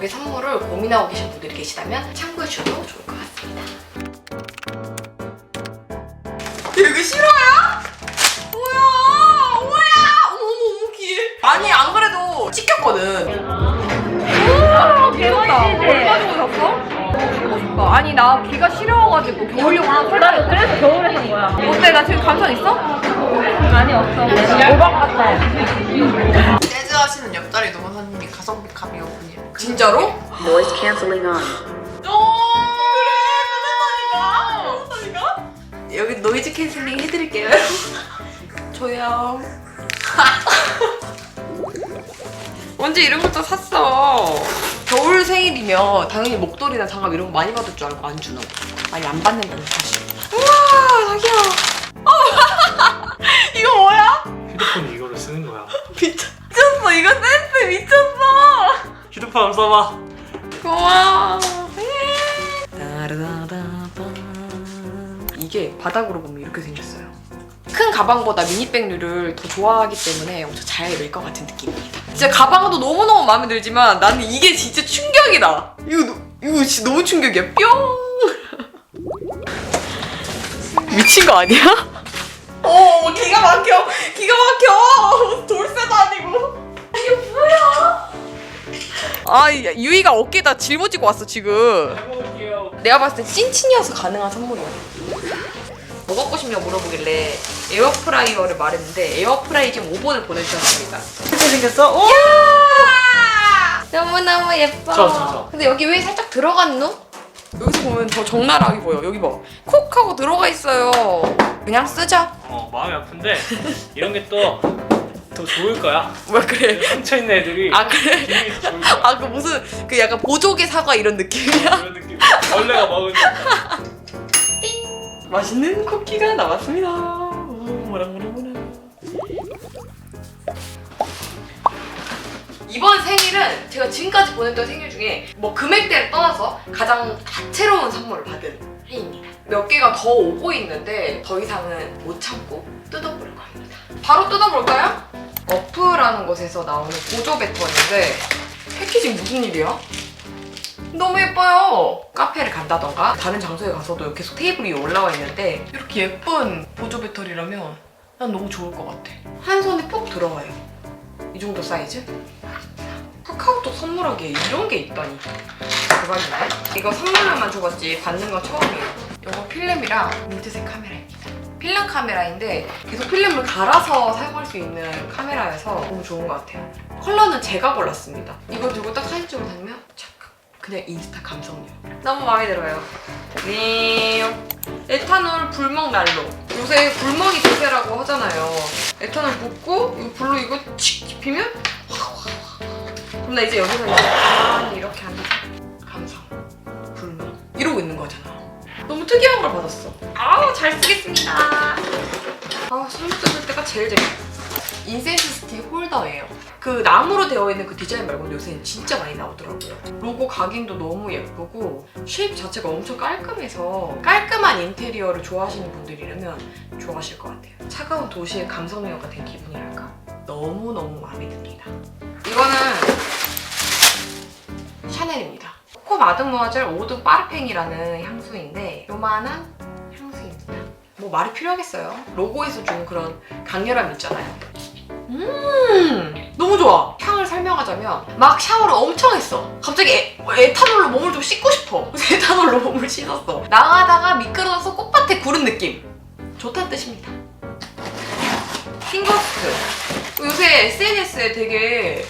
가족의 선물을 고민하고 계신 분들이 계시다면 참고해 주셔도 좋을 것 같습니다. 이거 싫어요? 뭐야? 뭐야? 어머 어머 어머 귀. 아니 안 그래도 찍혔거든. 아니 나 귀가 시려워가지고 겨울용 하나 살까? 그래서 겨울에 산 거야. 어때? 나 지금 감탄 있어? 아니 없어. 오박 같아. 재즈 하시는 옆자리 노무사님이 가성비 감이었군요. 진짜로? Noise canceling on. 여기 노이즈 캔슬링 해드릴게요 저요 언제 이런 것도 샀어 겨울 생일이면 당연히 목도리나 장갑 이런 거 많이 받을 줄 알고 안 주나 봐 많이 안 받는 거는 사실 우와 자기야 어. 이거 뭐야? 휴대폰이 이거를 쓰는 거야. 미쳤어 이거 센스 미쳤어 휴대폰 한번 써봐. 고마워. 이게 바닥으로 보면 이렇게 생겼어요. 큰 가방보다 미니백류를 더 좋아하기 때문에 엄청 잘 입을 것 같은 느낌입니다. 진짜 가방도 너무너무 마음에 들지만 나는 이게 진짜 충격이다. 이거, 너- 이거 진짜 너무 충격이야. 뿅! 미친 거 아니야? 어, 기가 막혀. 기가 막혀. 돌쇠도 아니고. 이게 뭐야? 아, 이- 유이가 어깨에다 짊어지고 왔어, 지금. 내가 봤을 때 찐친이어서 가능한 선물이야. 뭐 갖고 싶냐고 물어보길래 에어프라이어를 말했는데 에어프라이 지금 5번을 보내주셨습니다. 이렇게 생겼어? 어? 너무너무 예뻐. 저, 저, 저. 근데 여기 왜 살짝 들어갔노? 여기서 보면 더 적나라하게 보여. 여기 봐. 콕 하고 들어가 있어요. 그냥 쓰자. 어 마음이 아픈데 이런 게 또 더 좋을 거야. 왜 그래? 상처 있는 애들이 아 그래? 기분이 더 좋을 거야. 아 그 무슨 그 약간 보조개 사과 이런 느낌이야? 그런 느낌. 원래가 먹은 맛있는 쿠키가 나왔습니다. 오, 뭐랑 뭐랑 뭐랑. 이번 생일은 제가 지금까지 보냈던 생일 중에 뭐 금액대를 떠나서 가장 다채로운 선물을 받은 해입니다. 몇 개가 더 오고 있는데 더 이상은 못 참고 뜯어볼 겁니다. 바로 뜯어볼까요? 어프라는 곳에서 나오는 보조 배터리인데 패키징 무슨 일이야? 너무 예뻐요. 카페를 간다던가 다른 장소에 가서도 계속 테이블 위에 올라와 있는데 이렇게 예쁜 보조 배터리라면 난 너무 좋을 것 같아. 한 손에 푹 들어가요. 이 정도 사이즈? 카카오톡 선물하기에 이런 게 있다니. 대박이네. 이거 선물로만 줘봤지 받는 건 처음이에요. 이거 필름이랑 민트색 카메라입니다. 필름 카메라인데 계속 필름을 갈아서 사용할 수 있는 카메라여서 너무 좋은 것 같아요. 컬러는 제가 골랐습니다. 이거 들고 딱 사진 찍으러 다니면 착각. 그냥 인스타 감성용. 너무 마음에 들어요. 네. 에탄올 불멍 난로. 요새 불멍이 대세라고 하잖아요. 에탄올 붓고 이거 불로 이거 칙 입히면 그럼 나 이제 여기서 이제 가만히 이렇게 앉아서 감성 불멍 이러고 있는 거잖아. 너무 특이한 걸 받았어. 아우 잘 쓰겠습니다. 아 선물 뜯을 때가 제일 재밌어. 인센스 스틱 홀더예요. 그 나무로 되어 있는 그 디자인 말고 요새는 진짜 많이 나오더라고요. 로고 각인도 너무 예쁘고 쉐입 자체가 엄청 깔끔해서 깔끔한 인테리어를 좋아하시는 분들이라면 좋아하실 것 같아요. 차가운 도시의 감성 여가 된 기분이랄까? 너무너무 마음에 듭니다. 이거는 샤넬입니다. 코코 마드모아젤 오드 파르팽이라는 향수인데 요만한 향수입니다. 뭐 말이 필요하겠어요. 로고에서 준 그런 강렬함 있잖아요. 음 너무 좋아. 향을 설명하자면 막 샤워를 엄청 했어. 갑자기 에, 에탄올로 몸을 좀 씻고 싶어. 에탄올로 몸을 씻었어. 나가다가 미끄러져서 꽃밭에 구른 느낌. 좋다는 뜻입니다. 핑거스트. 요새 SNS에 되게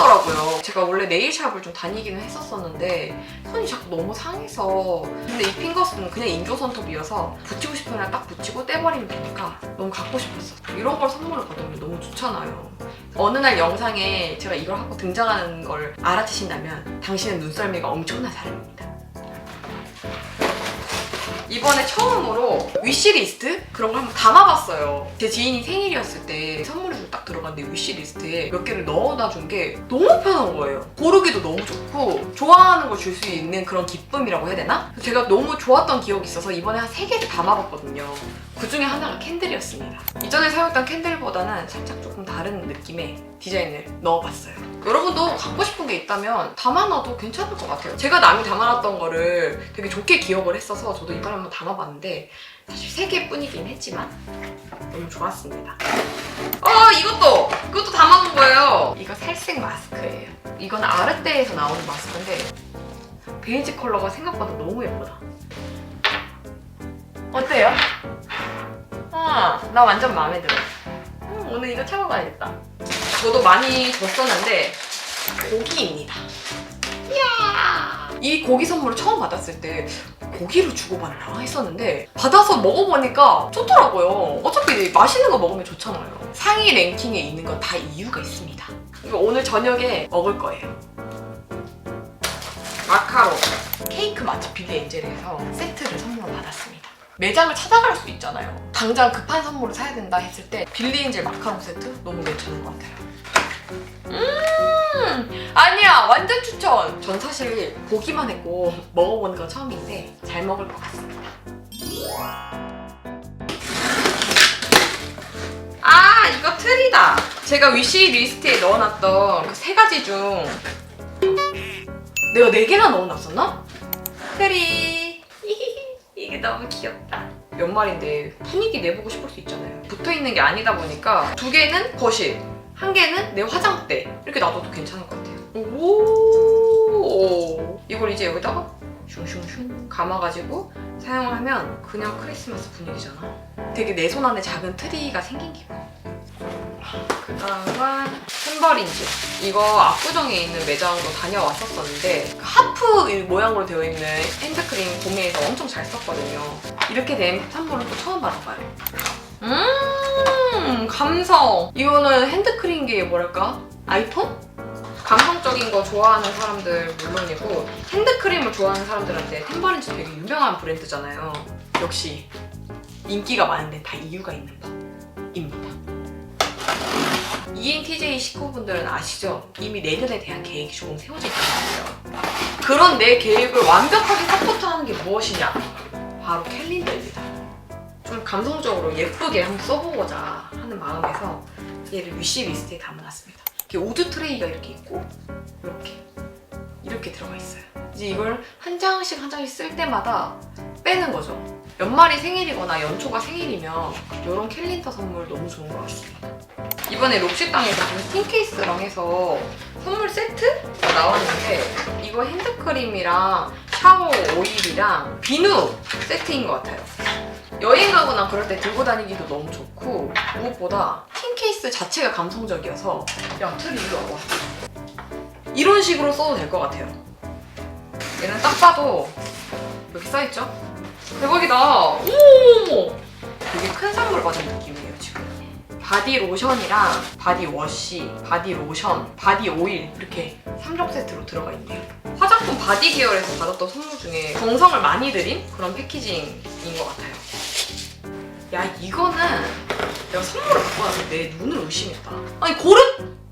핫하더라고요. 제가 원래 네일샵을 좀 다니기는 했었었는데 손이 자꾸 너무 상해서 근데 이 핑거스는 그냥 인조 손톱이어서 붙이고 날딱 붙이고 떼버리면 되니까 너무 갖고 싶었어. 이런 걸 선물을 받으면 너무 좋잖아요. 어느 날 영상에 제가 이걸 하고 등장하는 걸 알아채신다면 당신은 눈썰미가 엄청난 사람입니다. 이번에 처음으로 위시리스트 그런 걸 한번 담아봤어요. 제 지인이 생일이었을 때 선물 이딱 들어갔는데 위시리스트에 몇 개를 넣어놔 준게 너무 편한 거예요. 고르기도 너무 좋고 좋아하는 걸 줄 수 있는 그런 기쁨이라고 해야 되나? 제가 너무 좋았던 기억이 있어서 이번에 한세 개를 담아봤거든요. 그 중에 하나가 캔들이었습니다. 이전에 사용했던 캔들보다는 살짝 조금 다른 느낌의 디자인을 넣어봤어요. 여러분도 갖고 싶은 게 있다면 담아놔도 괜찮을 것 같아요. 제가 남이 담아놨던 거를 되게 좋게 기억을 했어서 저도 이번에 한번 담아봤는데 사실 세 개뿐이긴 했지만 너무 좋았습니다. 어 이것도 이것도 담아놓은 거예요. 이거 살색 마스크예요. 이건 아르떼에서 나오는 마스크인데 베이지 컬러가 생각보다 너무 예쁘다. 어때요? 아, 나 완전 마음에 들어. 음, 오늘 이거 참아봐야겠다. 저도 많이 줬었는데 고기입니다. 이야! 이 고기 선물을 처음 받았을 때 고기로 주고받나 했었는데 받아서 먹어보니까 좋더라고요. 어차피 맛있는 거 먹으면 좋잖아요. 상위 랭킹에 있는 건 다 이유가 있습니다. 이거 오늘 저녁에 먹을 거예요. 마카로 케이크 맛집 빌리 엔젤에서 세트를 선물로 받았습니다. 매장을 찾아갈 수 있잖아요. 당장 급한 선물을 사야 된다 했을 때 빌리 엔젤 마카롱 세트 너무 괜찮은 것 같아요. 음 아니야 완전 추천. 전 사실 보기만 했고 먹어보는 건 처음인데 잘 먹을 것 같습니다. 아 이거 틀이다. 제가 위시 리스트에 넣어놨던 그 세 가지 중 내가 네 개나 넣어놨었나? 트리 이게 너무 귀엽다. 연말인데 분위기 내보고 싶을 수 있잖아요. 붙어 있는 게 아니다 보니까 두 개는 거실, 한 개는 내 화장대 이렇게 놔둬도 괜찮을 것 같아요. 오 이걸 이제 여기다가 슝슝슝 감아가지고 사용을 하면 그냥 크리스마스 분위기잖아. 되게 내 손 안에 작은 트리가 생긴 기분. 그 다음은 햄버린즈. 이거 압구정에 있는 매장으로 다녀왔었었는데 그 하프 모양으로 되어 있는 핸드크림 구매해서 엄청 잘 썼거든요. 이렇게 된 선물은 또 처음 받아봐요. 음, 감성. 이거는 핸드크림계의 뭐랄까? 아이폰? 감성적인 거 좋아하는 사람들 물론이고 핸드크림을 좋아하는 사람들한테 템버린즈 되게 유명한 브랜드잖아요. 역시 인기가 많은데 다 이유가 있는 법입니다. ENTJ 식구분들은 아시죠? 이미 내년에 대한 계획이 조금 세워져 있거든요. 그런 내 계획을 완벽하게 서포트하는 게 무엇이냐? 바로 캘린더입니다. 좀 감성적으로 예쁘게 한번 써보고자 하는 마음에서 얘를 위시 리스트에 담아놨습니다. 이렇게 우드 트레이가 이렇게 있고 이렇게 이렇게 들어가 있어요. 이제 이걸 한 장씩 한 장씩 쓸 때마다 빼는 거죠. 연말이 생일이거나 연초가 생일이면 이런 캘린더 선물 너무 좋은 것 같습니다. 이번에 록시땅에서 틴 케이스랑 해서 선물 세트가 나왔는데 이거 핸드크림이랑 샤워 오일이랑 비누 세트인 것 같아요. 여행 가거나 그럴 때 들고 다니기도 너무 좋고 무엇보다 틴 케이스 자체가 감성적이어서 야 틀이 이리 와봐 이런 식으로 써도 될 것 같아요. 얘는 딱 봐도 이렇게 써있죠? 대박이다. 오모모모 되게 큰 선물 받은 느낌이에요 지금. 바디 로션이랑 바디 워시, 바디 로션, 바디 오일 이렇게 3종 세트로 들어가 있네요. 화장품 바디 계열에서 받았던 선물 중에 정성을 많이 들인 그런 패키징인 것 같아요 야 이거는 내가 선물을 받고 나서 내 눈을 의심했다. 아니 고르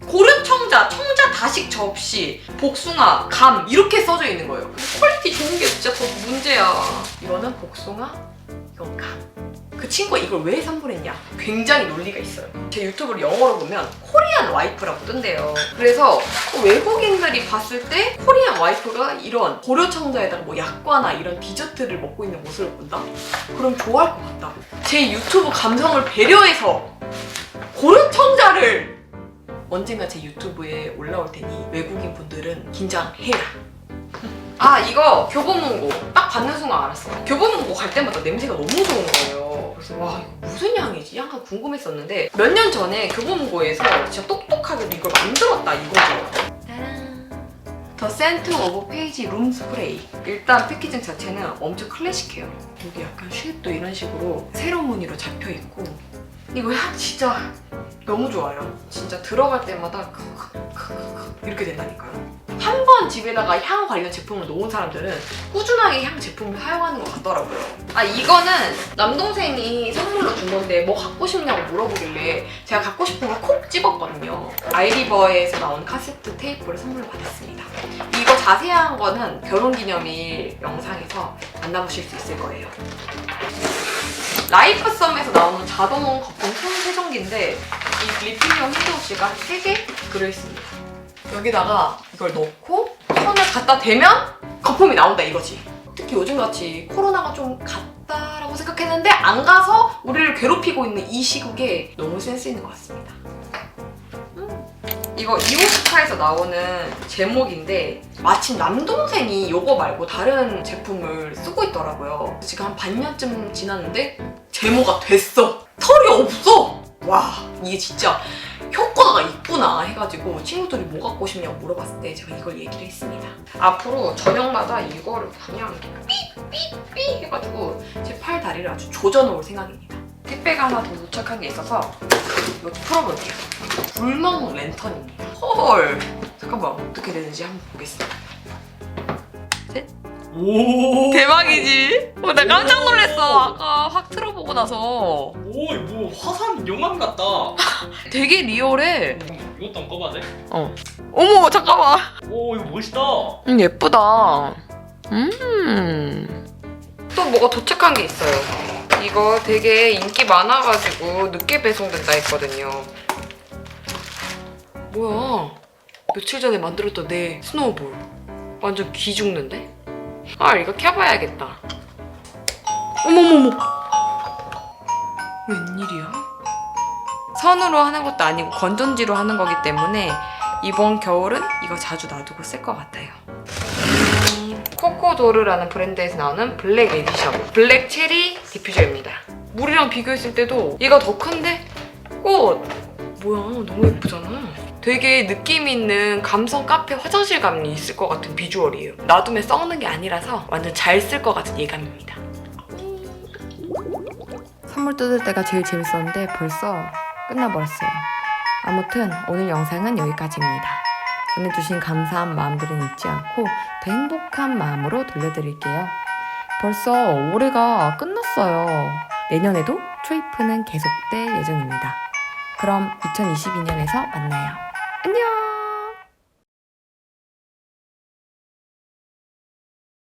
고르 청자, 청자 다식 접시, 복숭아, 감 이렇게 써져 있는 거예요. 근데 퀄리티 좋은 게 진짜 더 문제야. 이거는 복숭아, 이건 감. 그 친구가 이걸 왜 선물했냐? 굉장히 논리가 있어요. 제 유튜브를 영어로 보면 코리안 와이프라고 뜬대요. 그래서 외국인들이 봤을 때 코리안 와이프가 이런 고려청자에다가 뭐 약과나 이런 디저트를 먹고 있는 모습을 본다? 그럼 좋아할 것 같다. 제 유튜브 감성을 배려해서 고려청자를 언젠가 제 유튜브에 올라올 테니 외국인 분들은 긴장해라. 아 이거 교보문고 딱 받는 순간 알았어. 교보문고 갈 때마다 냄새가 너무 좋은 거예요. 그래서 와 무슨 향이지? 약간 궁금했었는데 몇 년 전에 교보문고에서 진짜 똑똑하게도 이걸 만들었다 이거죠. 더 센트 오브 페이지 룸 스프레이. 일단 패키징 자체는 엄청 클래식해요. 여기 약간 쉐입도 이런 식으로 세로 무늬로 잡혀 있고 이거 향 진짜 너무 좋아요. 진짜 들어갈 때마다 이렇게 된다니까요. 한 번 집에다가 향 관련 제품을 놓은 사람들은 꾸준하게 향 제품을 사용 같더라고요. 아 이거는 남동생이 선물로 준 건데 뭐 갖고 싶냐고 물어보길래 제가 갖고 싶은 걸 콕 집었거든요. 아이리버에서 나온 카세트 테이프를 선물로 받았습니다. 이거 자세한 거는 결혼기념일 영상에서 만나보실 수 있을 거예요. 라이프썸에서 나오는 자동 거품 손 세정기인데 이 리필용 핸드워시가 3개 들어있습니다. 여기다가 이걸 넣고 손을 갖다 대면 거품이 나온다 이거지. 특히 요즘같이 코로나가 좀 갔다라고 생각했는데 안 가서 우리를 괴롭히고 있는 이 시국에 너무 센스 있는 것 같습니다. 음. 이거 이오스카에서 나오는 제목인데 마침 남동생이 이거 말고 다른 제품을 쓰고 있더라고요. 지금 한 반년쯤 지났는데 제모가 됐어. 털이 없어. 와 이게 진짜 효과가 있구나 해가지고 친구들이 뭐 갖고 싶냐고 물어봤을 때 제가 이걸 얘기를 했습니다. 앞으로 저녁마다 이거를 그냥 삐삐삐 해가지고 제 팔 다리를 아주 조져놓을 생각입니다. 택배가 하나 더 도착한 게 있어서 이거 풀어볼게요. 불멍 랜턴입니다. 헐 잠깐만 어떻게 되는지 한번 보겠습니다. 오. 대박이지? 어, 나 깜짝 놀랐어. 아까 확 틀어보고 나서 오, 뭐 화산 용암 같다. 되게 리얼해. 이것도 한번 꺼봐도 돼? 어머 잠깐만. 오, 이거 멋있다. 음 예쁘다. 음. 또 뭐가 도착한 게 있어요. 이거 되게 인기 많아가지고 늦게 배송된다 했거든요. 뭐야? 며칠 전에 만들었던 내 스노우볼. 완전 기 죽는데? 아 이거 켜봐야겠다. 어머머머. 웬일이야? 선으로 하는 것도 아니고 건전지로 하는 거기 때문에 이번 겨울은 이거 자주 놔두고 쓸 것 같아요. 음, 코코도르라는 브랜드에서 나오는 블랙 에디션 블랙 체리 디퓨저입니다. 물이랑 비교했을 때도 얘가 더 큰데 꽃 뭐야 너무 예쁘잖아. 되게 느낌 있는 감성 카페 화장실 감이 있을 것 같은 비주얼이에요. 놔두면 썩는 게 아니라서 완전 잘 쓸 것 같은 예감입니다. 선물 뜯을 때가 제일 재밌었는데 벌써 끝나버렸어요. 아무튼 오늘 영상은 여기까지입니다. 전해주신 감사한 마음들은 잊지 않고 더 행복한 마음으로 돌려드릴게요. 벌써 올해가 끝났어요. 내년에도 트리프는 계속될 예정입니다. 그럼 2022년에서 만나요. 안녕!